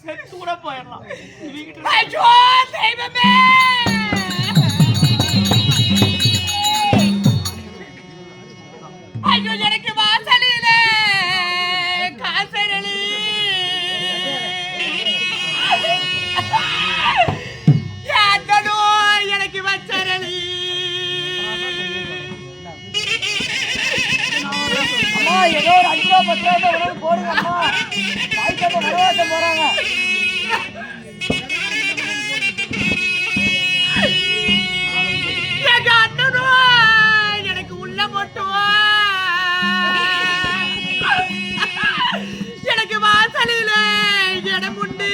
செத்து கூட போயிடலாம். கிட்ட ஐயோ எனக்கு வாசலில காசரளி யாத்தனோ எனக்கு வச்சரளி அம்மா ஏதோ போறாங்க எனக்கு உள்ள மட்டும் எனக்கு வாசலில இடம் உண்டு.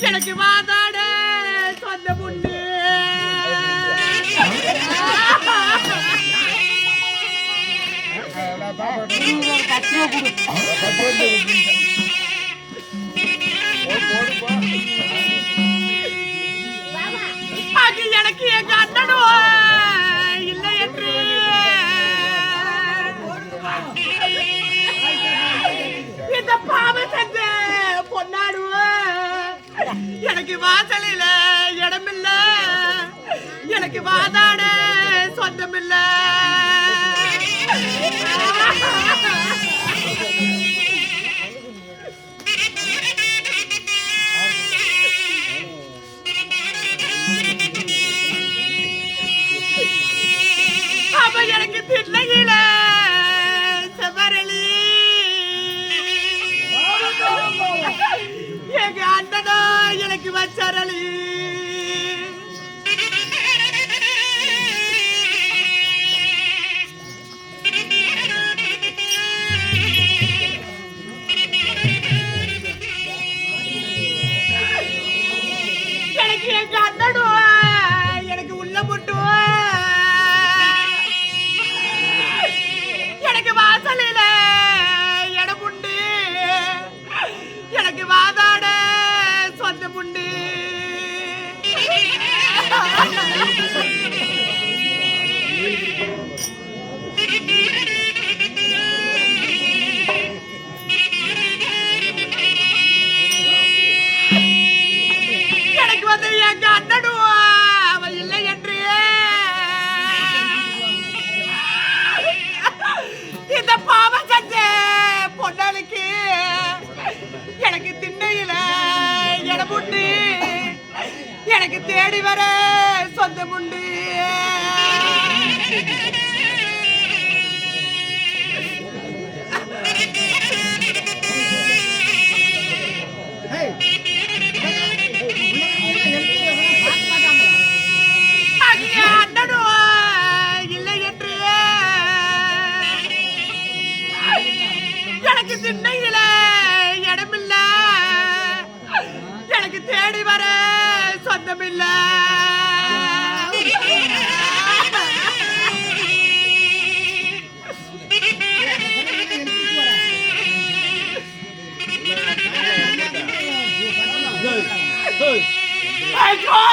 எனக்கு வாசல் அது எனக்கு எங்க அண்ணனோ? இல்லை என்று. இந்த பாவ செஞ்ச பொன்னாடுவ எனக்கு வாசலில இடமில்ல. எனக்கு வாதாட சொந்தமில்ல. எனக்கு தேடி வர சொந்தம் உண்டு. எனக்கு திண்ணையில இடமில்ல. எனக்கு தேடி வர சொந்தமில்ல ஐயோ தெய்வமே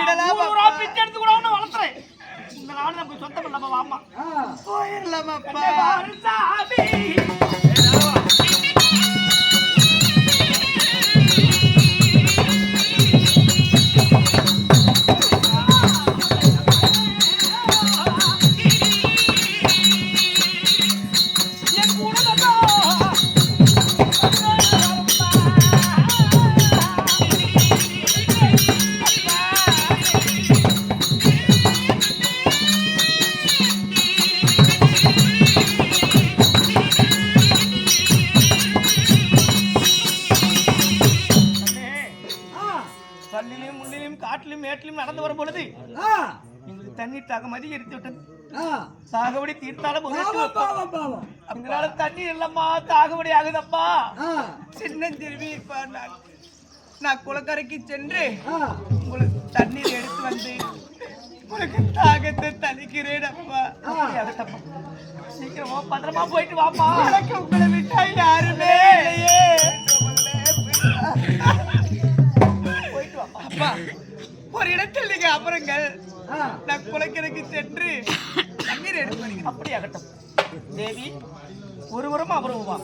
பிச்சை எடுத்து கூட உன்னை வளர்த்துறேன். இந்த நாடு நமக்கு சொந்தம் இல்லப்பா வாமா. போயிடலாம் பல்லிலையும் முள்ளிலையும் காட்டிலும் மேட்டிலும் நடந்து வரும் பொழுது ஆ, எங்களுக்கு தண்ணீர் தாகமதி எடுத்து விட்டது. ஆ. சாகுபடி தீர்த்தாலும். இதனால தண்ணீர் இல்லம்மா தாகுபடி ஆகுதப்பா ஆ, சின்னஞ்சிறுமி இப்ப நான் நான் குளக்கரைக்கு சென்று ஆ. உங்களுக்கு தண்ணீர் எடுத்து வந்து உங்களுக்கு தாகத்தை தணிக்கிறேன் அப்பா. சீக்கிரமா பத்திரமா போயிட்டு வாப்பா உங்களை விட்டா யாருமே இல்லையே. ஒரு அப்புறங்கள் நான் குளக்கரைக்கு சென்று தண்ணீர் எடுத்து வருகிறேன். அப்படி அகட்டும் தேவி ஒருவரும் அபூர்வமா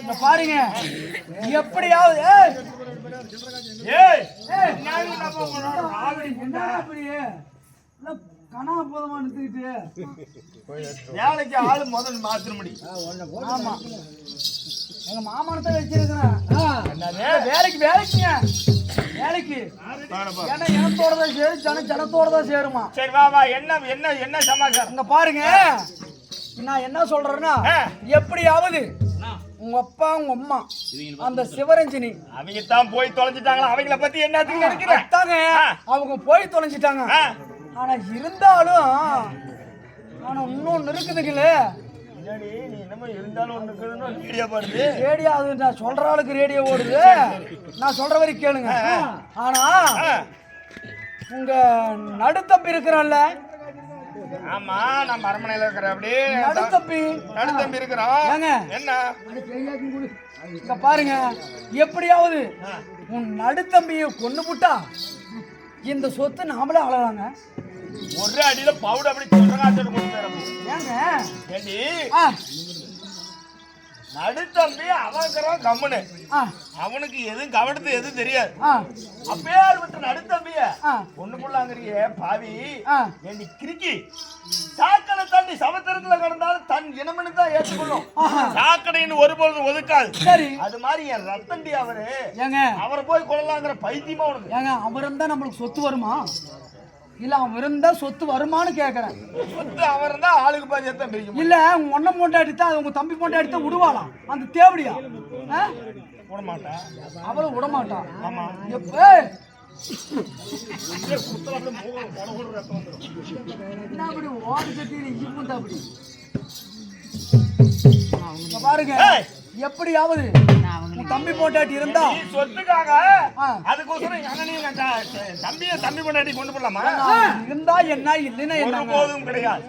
இந்த பாருங்க. எப்படியாவது ஏய், ஏய் ஏய், என்ன அப்படி இல்ல, கனா போதமா எடுத்துக்கிட்டு வேலைக்கு ஆளு முதல் மாத்திர முடியும் ஆமா. எங்க மாமனத்தை வச்சிருக்கிறேன். வேலைக்கு வேலைக்குங்க. வேலைக்கு. ஏன்னா இனத்தோட தான் சேரும் ஜன ஜனத்தோட தான் சேருமா. சரி வா வா. என்ன என்ன என்ன சமாச்சாரம்? இங்க பாருங்க. நான் என்ன சொல்றேன்னா. எப்படியாவது உங்க அப்பா உங்க அம்மா அந்த சிவரஞ்சனி. அவங்க தான் போய் தொலைஞ்சிட்டாங்களா? அவங்கள பத்தி என்னத்துக்கு நினைக்கிறேன் அதாங்க அவங்க போய் தொலைஞ்சிட்டாங்க. ஆனா இருந்தாலும் ஆனா இன்னொன்னு இருக்குதுங்களே ரேடியோ அது நான் சொல்ற ஆளுக்கு ரேடியோ ஓடுது. நான் சொல்ற வரைக்கும் கேளுங்க. ஆனா. உங்க நடுத்தம்பி இருக்கிறான்ல ஆமா நான் அரண்மனையில இருக்கிறேன் அப்படி நடுத்தம்பி நடுத்தம்பி இருக்கிறோம்? என்ன? இங்க பாருங்க. எப்படியாவது உன் நடுத்தம்பியை கொண்டு புட்டா இந்த சொத்து நாமளே அழகாங்க ஒரு அடியில பவுடர் அப்படி சொல்றாங்க ஏங்க. ஏண்டி? நடுத்தம்பி அவங்கிறான் கம்முனு அவனுக்கு எதுவும் கவனத்து எதுவும் தெரியாது. ஆ. அப்பேர் விட்டு நடுத்தம்பிய ஆ. ஒண்ணு புள்ளாங்கிறியே பாவி. ஏண்டி கிறுக்கி? சாக்கடை தண்ணி சமுத்திரத்துல கிடந்தாலும் தன் இனமனு தான் ஏற்றுக்கொள்ளும். சாக்கடைன்னு ஒருபொழுதும் ஒதுக்காது. சரி. அது மாதிரி என் ரத்தண்டி அவரு ஏங்க. அவரை போய் கொள்ளலாங்கிற பைத்தியமா உனக்கு. ஏங்க அவர் இருந்தா நம்மளுக்கு சொத்து வருமா? இல்ல அவன் இருந்தா சொத்து வருமான்னு கேக்குறேன். சொத்து அவர் தான் ஆளுக்கு பாதி எத்தனை பிரிக்கும் இல்ல உங்க ஒன்ன மூட்டை அடித்தா அது உங்க தம்பி மூட்டை அடித்தா விடுவாளாம். அந்த தேவடியா? விட மாட்டேன் அவளும் விட மாட்டான் ஆமா. எப்ப? பாருங்க! எப்படியாவது உன் தம்பி போட்டாட்டி இருந்தா? சொத்துக்காக. அதுக்கோசரம் தம்பியை தம்பி கொண்டாடி கொண்டு போடலாமா? இருந்தா என்ன இல்லைன்னா என்னங்க? ஒருபோதும் கிடையாது.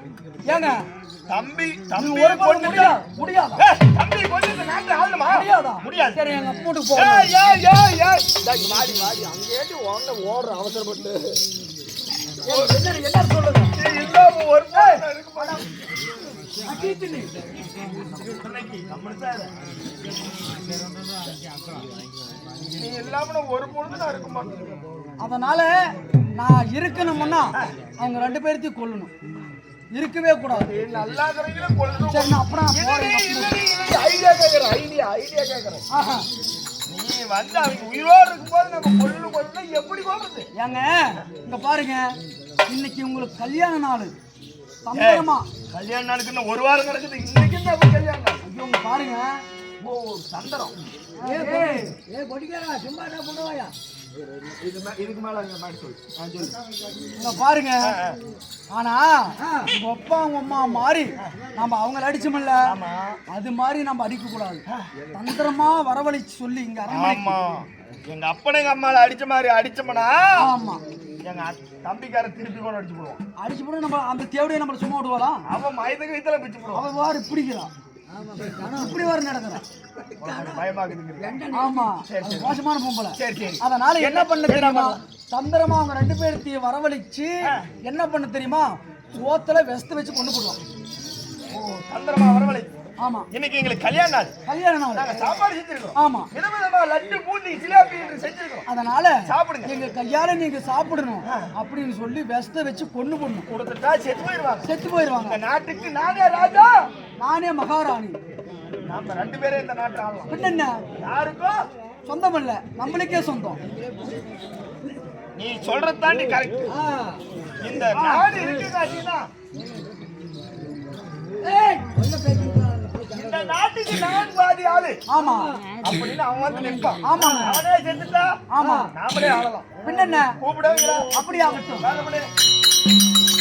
ஏங்க? தம்பி தம்பி ஒரு போதும் முடியாது? முடியாதா தம்பி கொண்டு இந்த நாட்டு ஆளுமா முடியாதா? முடியாது. சரி எங்க வீட்டுக்கு போ ஏய், ஏய், ஏய், ஏய். டேய், வாடி, வாடி. அங்கேட்டு ஓடுற, ஓடுற அவசரப்பட்டு. என்ன என்ன சொல்லுங்க. இல்லாம ஒரு நாள் இருக்க. நீ இல்லாம ஒரு பொழுது நான் இருக்க மாட்டேன் அதனால நான் இருக்கணும்னா அவங்க ரெண்டு பேர்த்தையும் கொல்லணும் இருக்கவே கூடாது நல்லா இருக்கிறவங்களும் கொல்லணும். சரி நான் அப்புறம் ஐடியா கேக்குற, ஐடியா, ஐடியா கேக்குற. ஆஹா. நீ வந்து அவங்க உயிரோடு இருக்கும்போது நம்ம கொல்லணும் எப்படி கொல்றது ஏங்க இங்க பாருங்க இன்னைக்கு உங்களுக்கு கல்யாண நாள் சம்பளமா? கல்யாண நாளுக்கு இன்னும் ஒரு வாரம் நடக்குது இன்னைக்கு தான் கல்யாணம். ஐயோ பாருங்க. ஓ சந்தனம். ஏய், ஏய் பொடிக்காரா சும்மா என்ன பண்ணுவாயா இதுக்கு மேல பாருங்க. ஆனா உங்க அப்பா உங்க அம்மா மாறி நம்ம அவங்கள அடிச்சோம்ல அது மாதிரி நம்ம அடிக்க கூடாது தந்திரமா வரவழைச்சு சொல்லி இங்க அரண்மனைக்கு. ஆமா. எங்க அப்பனை எங்க அம்மால அடிச்ச மாதிரி அடிச்சோம்னா ஆமா. எங்க தம்பிக்காரன் திருப்பி கூட அடிச்சு போடுவான். அடிச்சு போட்டு நம்ம அந்த தேவடியை நம்மள சும்மா விடுவாளா அவன் மயத்துக்கு வைத்தல பிச்சு போடுவான். அவ வாரு பிடிக்கிறான். இப்படி வாரு நடக்கிறான். ஆமா மோசமான பொம்பளை. சரி சரி. அதனால என்ன பண்ண தெரியுமா? தந்திரமா அவங்க ரெண்டு பேர்த்தையும் வரவழைச்சு என்ன பண்ண தெரியுமா? சோத்துல வெஸ்த வச்சு கொண்டு போடுவான். ஓ சந்திரமா வரவழை ஆமா. இன்னைக்கு எங்களுக்கு கல்யாண நாள். கல்யாண நாள். நாங்க சாப்பாடு செஞ்சிருக்கோம் ஆமா. விதவிதமா லட்டு பூந்தி ஜிலேபி என்று செஞ்சிருக்கோம் அதனால சாப்பிடுங்க. எங்க கையால நீங்க சாப்பிடணும் அப்படின்னு சொல்லி வெஸ்த வச்சு கொண்டு போடணும். கொடுத்துட்டா செத்து போயிடுவாங்க. செத்து போயிருவாங்க இந்த நாட்டுக்கு நானே ராஜா. நானே மகாராணி. நாம ரெண்டு பேரும் இந்த நாட்டை ஆளலாம். பின்ன யாருக்கும் சொந்தம் இல்ல நம்மளுக்கே சொந்தம். நீ சொல்றது தாண்டி கரெக்ட் இந்த நாடு இருக்கு காட்டினா? இந்த நாட்டுக்கு நான் பாதி ஆளு ஆமா. அப்படின்னு அவன் வந்து நிற்பான். ஆமாங்க. அவனே செத்துட்டா ஆமா. நாமளே ஆளலாம். பின்ன என்ன கூப்பிடுவீங்களா? அப்படி ஆகட்டும்.